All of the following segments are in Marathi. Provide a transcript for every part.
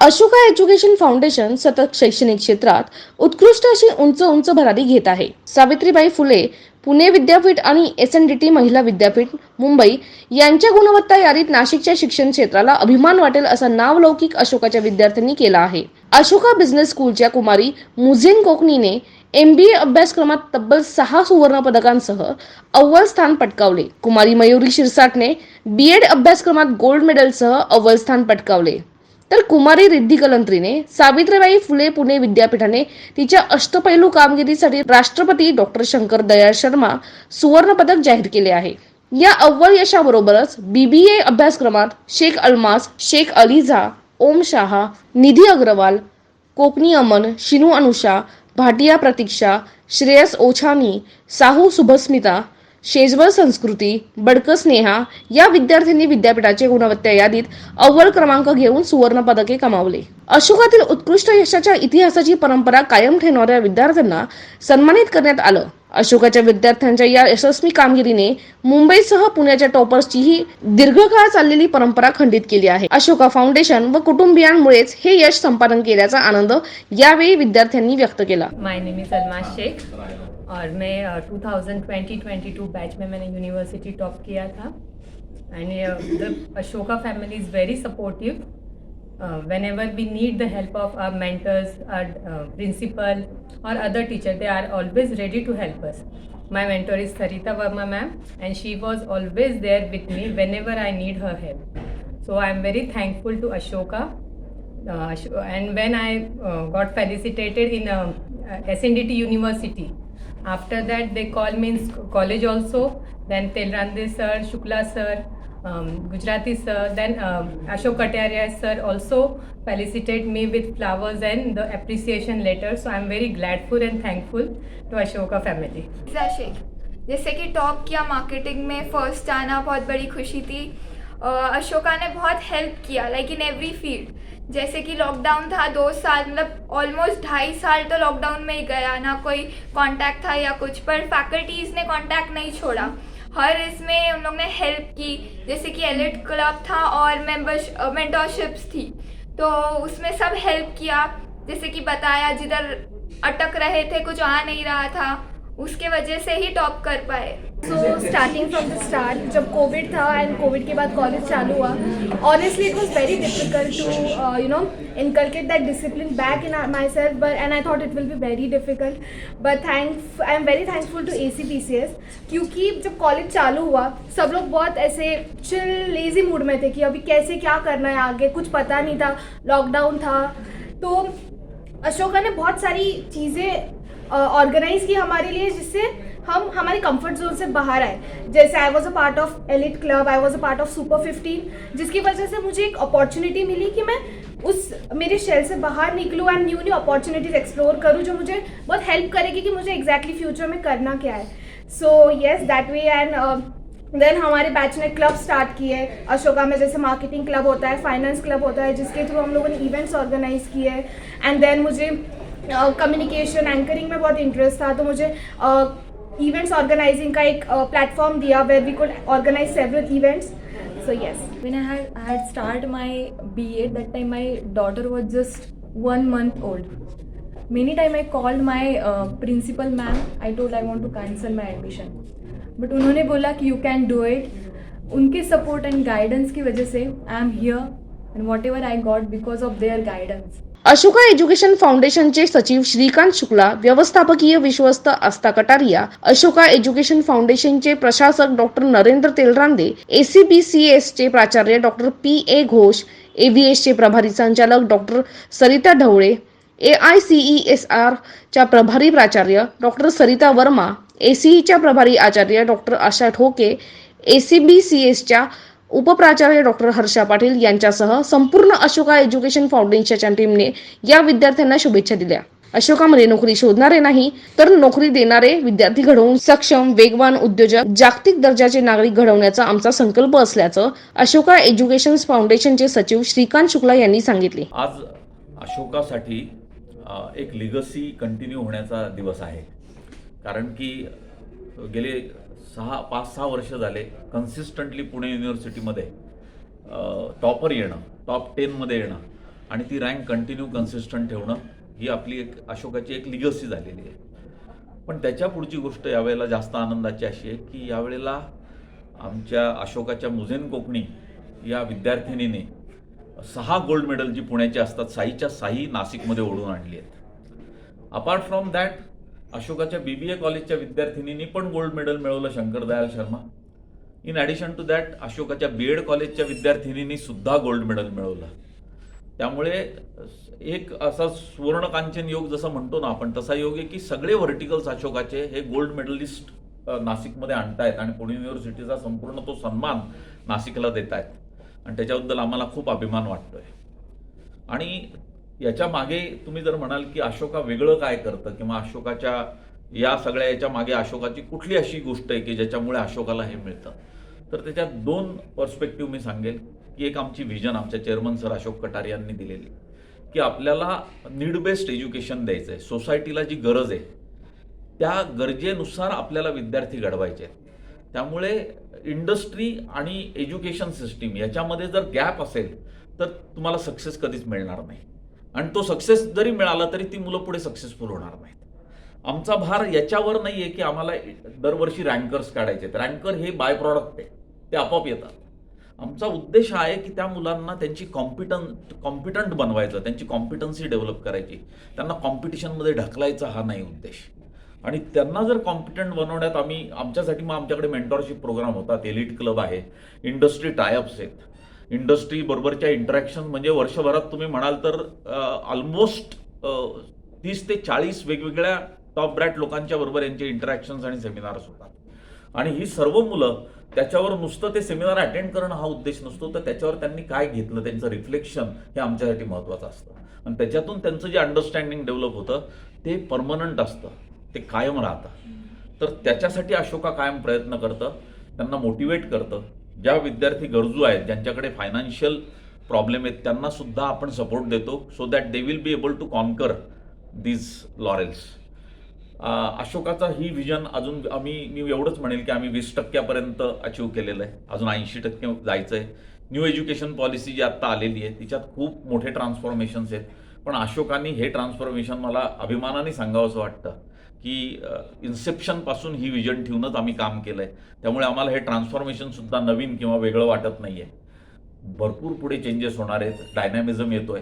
अशोका एज्युकेशन फाउंडेशन सतत शैक्षणिक क्षेत्रात उत्कृष्ट अशी उंच उंच भरारी घेत आहे. सावित्रीबाई फुले पुणे विद्यापीठ आणि एस एन डी टी महिला विद्यापीठ मुंबई यांच्या गुणवत्ता यादीत नाशिकच्या शिक्षण क्षेत्राला अभिमान वाटेल असा नावलौकिक अशोकाच्या विद्यार्थ्यांनी केला आहे. अशोका बिझनेस स्कूलच्या कुमारी मुझेन कोकणीने एम बी ए अभ्यासक्रमात तब्बल सहा सुवर्ण पदकांसह अव्वल स्थान पटकावले. कुमारी मयुरी शिरसाटने बी एड अभ्यासक्रमात गोल्ड मेडलसह अव्वल स्थान पटकावले. तर कुमारी रिद्धी कलंत्रीने सावित्रीबाई फुले पुणे विद्यापीठाने तिच्या अष्टपैलू कामगिरीसाठी राष्ट्रपती डॉक्टर शंकर दयाळ शर्मा सुवर्ण पदक जाहीर केले आहे. या अव्वल यशाबरोबरच बीबीए अभ्यासक्रमात शेख अल्मास शेख अलिझा ओम शाहा निधी अग्रवाल कोकणी अमन शिनू अनुषा भाटिया प्रतीक्षा श्रेयस ओछानी साहू सुभस्मिता शेजवळ संस्कृती बडक स्नेहा या विद्यार्थ्यांनी विद्यापीठाचे गुणवत्ता यादीत अव्वल क्रमांक घेऊन सुवर्ण पदके कमावले. अशोकातील उत्कृष्ट यशाच्या इतिहासाची परंपरा कायम ठेवणाऱ्या विद्यार्थ्यांना सन्मानित करण्यात आलं. अशोकाच्या विद्यार्थ्यांच्या या यशस्वी कामगिरीने मुंबईसह पुण्याच्या टॉपर्सचीही दीर्घकाळ चाललेली परंपरा खंडित केली आहे. अशोका फाउंडेशन व कुटुंबियांमुळेच हे यश संपादन केल्याचा आनंद यावेळी विद्यार्थ्यांनी व्यक्त केला. माय नेम इज़ शेख और मैं uh, 2020-22 बैच में मैंने यूनिवर्सिटी टॉप किया था and the Ashoka family is very supportive whenever we need the help of our mentors our principal और other teacher they are always ready to help us My mentor is Sarita Verma ma'am and she was always there with me whenever I need her help. So I am very thankful to Ashoka uh, and when I uh, got felicitated in um, uh, SNDT University, after that they called me in college also. Then Telrande sir, Shukla sir, um, Gujarati sir, then um, Ashok Kataria sir also felicitate me with flowers and the appreciation letter. So I'm very gladful and thankful to Ashoka family. जैसे कि टॉप किया मार्केटिंग में फ़र्स्ट आना बहुत बड़ी खुशी थी अ, अशोका ने बहुत हेल्प किया लाइक इन एवरी फ़ील्ड जैसे कि लॉकडाउन था दो साल मतलब ऑलमोस्ट ढाई साल तो लॉकडाउन में ही गया। ना कोई कांटेक्ट था या कुछ, पर फैकल्टीज़ ने कांटेक्ट नहीं छोड़ा। हर इसमें उन लोग ने हेल्प की। जैसे कि एलिट क्लब था और मेंबर्स मेंटरशिप्स थी। तो उसमें सब हेल्प किया। जैसे कि बताया, जिधर अटक रहे थे, कुछ आ नहीं रहा था। उसके वजह से ही टॉप कर पाए। So starting from the start जब कोविड था एंड कोविड के बाद कॉलेज चालू हुआ honestly it was very difficult to you know inculcate that discipline back in myself but and I thought it will be very difficult but thank I am very thankful to A C P C S क्योंकि जब कॉलेज चालू हुआ, सब लोग बहुत ऐसे चिल लेजी मूड में थे कि अभी कैसे क्या करना है आगे, कुछ पता नहीं था लॉकडाउन था। तो अशोका ने बहुत सारी चीज़ें ऑर्गेनाइज की हमारे लिए, जिससे हम हमारे कंफर्ट जोन से बाहर आए। जैसे I was a part of elite club I was a part of super fifteen जिसकी वजह से मुझे एक अपॉर्चुनिटी मिली कि मैं उस, मेरे शेल से बाहर निकलूँ and new new opportunities explore करूँ, जो मुझे बहुत हेल्प करेगी कि मुझे एग्जैक्टली exactly फ्यूचर में करना क्या है। So yes that way and then हमारे बैच ने क्लब स्टार्ट किए। अशोका में जैसे मार्केटिंग क्लब होता है फाइनेंस क्लब होता है, जिसके थ्रू हम लोगों ने इवेंट्स ऑर्गेनाइज किए। एंड देन मुझे कम्युनिकेशन एंकरिंग में बहुत इंटरेस्ट था तो मुझे इवेंट्स ऑर्गेनाइजिंग का एक platform Diya where we could organise several events so yes when I had had start my B A that time my daughter was just one month old many time I called my principal ma'am I told I want to cancel my admission but उन्होंने बोला कि यू कैन डू इट उनके सपोर्ट एंड गाइडेंस की वजह से I am here and whatever I got because of their guidance Ashoka education फाउंडेशनचे सचिव श्रीकांत शुक्ला व्यवस्थापकीय विश्वस्त आस्था कटारिया अशोका एज्युकेशन फाउंडेशनचे प्रशासक डॉक्टर नरेंद्र तेलरांदे एसीबीसीएस चे प्राचार्य doctor P A Ghosh A V S चे प्रभारी संचालक doctor Sarita Dhawale A I C E S R च्या प्रभारी प्राचार्य डॉक्टर सरिता वर्मा एसीईच्या प्रभारी आचार्य डॉक्टर आशा ठोके एसीबीसीएसच्या उपप्राचार्य डॉक्टर हर्षा पाटील यांच्यासह संपूर्ण अशोका एज्युकेशन फाउंडेशनच्या टीमने या विद्यार्थ्यांना शुभेच्छा दिल्या. अशोकामध्ये नोकरी शोधणारे नाही तर नोकरी देणारे विद्यार्थी घडवून सक्षम वेगवान उद्योजक जागतिक दर्जाचे नागरिक घडवण्याचा आमचा संकल्प असल्याचं अशोका एज्युकेशन फाउंडेशनचे सचिव श्रीकांत शुक्ला यांनी सांगितले. आज अशोकासाठी एक लिगसी कंटिन्यू होण्याचा दिवस आहे. कारण की गेले सहा पाच सहा वर्ष झाले कन्सिस्टंटली पुणे युनिव्हर्सिटीमध्ये टॉपर येणं टॉप टेनमध्ये येणं आणि ती रँक कंटिन्यू कन्सिस्टंट ठेवणं ही आपली एक अशोकाची एक लिगसी झालेली आहे. पण त्याच्या पुढची गोष्ट यावेळेला जास्त आनंदाची अशी आहे की यावेळेला आमच्या अशोकाच्या मुझेन कोकणी या विद्यार्थिनीने सहा गोल्ड मेडल जी पुण्याची असतात साईच्या साई नाशिकमध्ये ओढून आणली आहेत. अपार्ट फ्रॉम दॅट अशोकाच्या बी बी ए कॉलेजच्या विद्यार्थिनींनी पण गोल्ड मेडल मिळवलं Shankar Dayal Sharma. In addition to that अशोकाच्या बी एड कॉलेजच्या विद्यार्थिनींनी सुद्धा गोल्ड मेडल मिळवलं. त्यामुळे एक असा सुवर्णकांचन योग जसं म्हणतो ना आपण तसा योग आहे की सगळे व्हर्टिकल्स अशोकाचे हे गोल्ड मेडलिस्ट नाशिकमध्ये आणतायत आणि पुणे युनिव्हर्सिटीचा संपूर्ण तो सन्मान नाशिकला देत आहेत आणि त्याच्याबद्दल आम्हाला खूप अभिमान वाटतोय. आणि याच्या मागे तुम्ही जर म्हणाल की अशोका वेगळं काय करतं किंवा अशोकाच्या या सगळ्या याच्या मागे अशोकाची कुठली अशी गोष्ट आहे की ज्याच्यामुळे अशोकाला हे मिळतं? तर त्याच्यात दोन पर्स्पेक्टिव्ह मी सांगेल की एक आमची व्हिजन आमच्या चेअरमन सर अशोक कटार यांनी दिलेली की आपल्याला नीड बेस्ड एज्युकेशन द्यायचं आहे सोसायटीला जी गरज आहे त्या गरजेनुसार आपल्याला विद्यार्थी घडवायचे आहेत. त्यामुळे इंडस्ट्री आणि एज्युकेशन सिस्टीम याच्यामध्ये जर गॅप असेल तर तुम्हाला सक्सेस कधीच मिळणार नाही. आणि तो सक्सेस जरी मिळाला तरी ती मुलं पुढे सक्सेसफुल होणार नाहीत. आमचा भार याच्यावर नाही आहे की आम्हाला दरवर्षी रँकर्स काढायचे आहेत. रँकर हे बाय प्रॉडक्ट आहे. ते आपोआप येतात. आमचा उद्देश हा आहे की त्या मुलांना त्यांची कॉम्पिटन कॉम्पिटंट बनवायचं त्यांची कॉम्पिटन्सी डेव्हलप करायची. त्यांना कॉम्पिटिशनमध्ये ढकलायचा हा नाही उद्देश. आणि त्यांना जर कॉम्पिटंट बनवण्यात आम्ही आमच्यासाठी मग आमच्याकडे मेंटॉरशिप प्रोग्राम होतात. एलिट क्लब आहे. इंडस्ट्री टायअप्स आहेत. इंडस्ट्री बरोबरच्या इंटरॅक्शन म्हणजे वर्षभरात तुम्ही म्हणाल तर ऑलमोस्ट तीस ते चाळीस वेगवेगळ्या टॉप ब्रॅट लोकांच्या बरोबर यांचे इंटरॅक्शन्स आणि सेमिनार्स होतात. आणि ही सर्व मुलं त्याच्यावर नुसतं ते सेमिनार अटेंड करणं हा उद्देश नसतो तर त्याच्यावर त्यांनी काय घेतलं त्यांचं रिफ्लेक्शन हे आमच्यासाठी महत्त्वाचं असतं. आणि त्याच्यातून त्यांचं जे अंडरस्टँडिंग डेव्हलप होतं ते परमनंट असतं ते कायम राहतं. तर त्याच्यासाठी अशोका कायम प्रयत्न करतं त्यांना मोटिवेट करतं ज्या विद्यार्थी गरजू आहेत ज्यांच्याकडे फायनान्शियल प्रॉब्लेम आहेत त्यांना सुद्धा आपण सपोर्ट देतो. So that they will be able to conquer these laurels अशोकाचा ही विजन अजून आम्ही मी एवढंच म्हणेल की आम्ही वीस टक्क्यापर्यंत अचीव केलेलं आहे. अजून ऐंशी टक्के जायचं आहे न्यू एज्युकेशन पॉलिसी जी आत्ता आलेली आहे तिच्यात खूप मोठे ट्रान्सफॉर्मेशन्स आहेत. पण अशोकाने हे ट्रान्सफॉर्मेशन मला अभिमानाने सांगावंसं वाटतं. की इन्सेप्शनपासून ही विजन ठेवूनच आम्ही काम केलं आहे त्यामुळे आम्हाला हे ट्रान्सफॉर्मेशनसुद्धा नवीन किंवा वेगळं वाटत नाही आहे भरपूर पुढे चेंजेस होणार आहेत. डायनॅमिझम येतोय.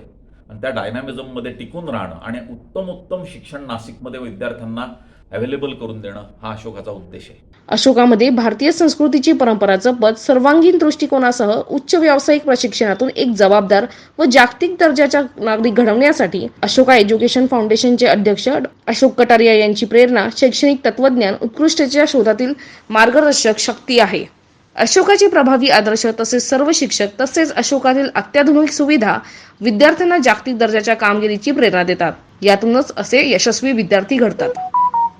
आणि त्या डायनॅमिझममध्ये टिकून राहणं आणि उत्तम उत्तम शिक्षण नाशिकमध्ये विद्यार्थ्यांना अवेलेबल करून देणं हा अशोकाचा उद्देश आहे. अशोकामध्ये भारतीय संस्कृतीची परंपरा जपत सर्वांगीण दृष्टिकोनासह उच्च व्यावसायिक प्रशिक्षणातून एक जबाबदार व जागतिक दर्जाचा नागरिक घडवण्यासाठी अशोका एज्युकेशन फाउंडेशनचे अध्यक्ष अशोक कटारिया यांची प्रेरणा शैक्षणिक तत्वज्ञान उत्कृष्टतेच्या शोधातील मार्गदर्शक शक्ती आहे. अशोकाचे प्रभावी आदर्श तसेच सर्व शिक्षक तसेच अशोकातील अत्याधुनिक सुविधा विद्यार्थ्यांना जागतिक दर्जाच्या कामगिरीची प्रेरणा देतात. यातूनच असे यशस्वी विद्यार्थी घडतात.